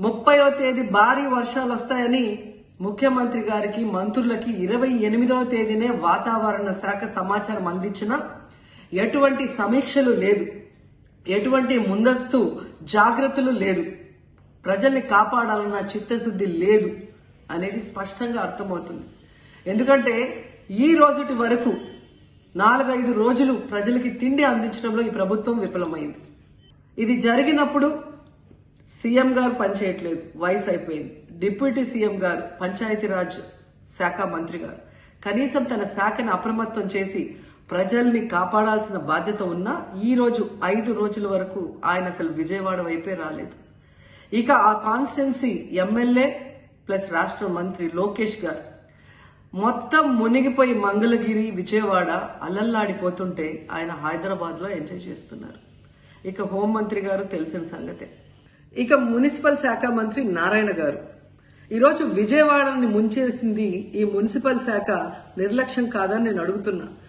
ముప్పైవ తేదీ భారీ వర్షాలు వస్తాయని ముఖ్యమంత్రి గారికి మంత్రులకి ఇరవై ఎనిమిదవ తేదీనే వాతావరణ శాఖ సమాచారం అందించిన ఎటువంటి సమీక్షలు లేదు. ఎటువంటి ముందస్తు జాగ్రత్తలు లేదు. ప్రజల్ని కాపాడాలన్న చిత్తశుద్ధి లేదు అనేది స్పష్టంగా అర్థమవుతుంది. ఎందుకంటే ఈ రోజుటి వరకు నాలుగైదు రోజులు ప్రజలకి తిండి అందించడంలో ఈ ప్రభుత్వం విఫలమైంది. ఇది జరిగినప్పుడు సీఎం గారు పనిచేయట్లేదు వయసు అయిపోయింది. డిప్యూటీ సీఎం గారు పంచాయతీరాజ్ శాఖ మంత్రి గారు. కనీసం తన శాఖను అప్రమత్తం చేసి ప్రజల్ని కాపాడాల్సిన బాధ్యత ఉన్నా ఈ రోజు ఐదు రోజుల వరకు ఆయన అసలు విజయవాడ వైపే రాలేదు. ఇక ఆ కాన్స్టెన్సీ ఎమ్మెల్యే ప్లస్ రాష్ట్ర మంత్రి లోకేష్ గారు. మొత్తం మునిగిపోయి మంగళగిరి విజయవాడ అల్లల్లాడిపోతుంటే ఆయన హైదరాబాద్లో ఎంజాయ్ చేస్తున్నారు. ఇక హోంమంత్రి గారు తెలిసిన సంగతే. ఇక మున్సిపల్ శాఖ మంత్రి నారాయణ గారు. ఈరోజు విజయవాడని ముంచేసింది ఈ మున్సిపల్ శాఖ నిర్లక్ష్యం కాదని నేను అడుగుతున్నా.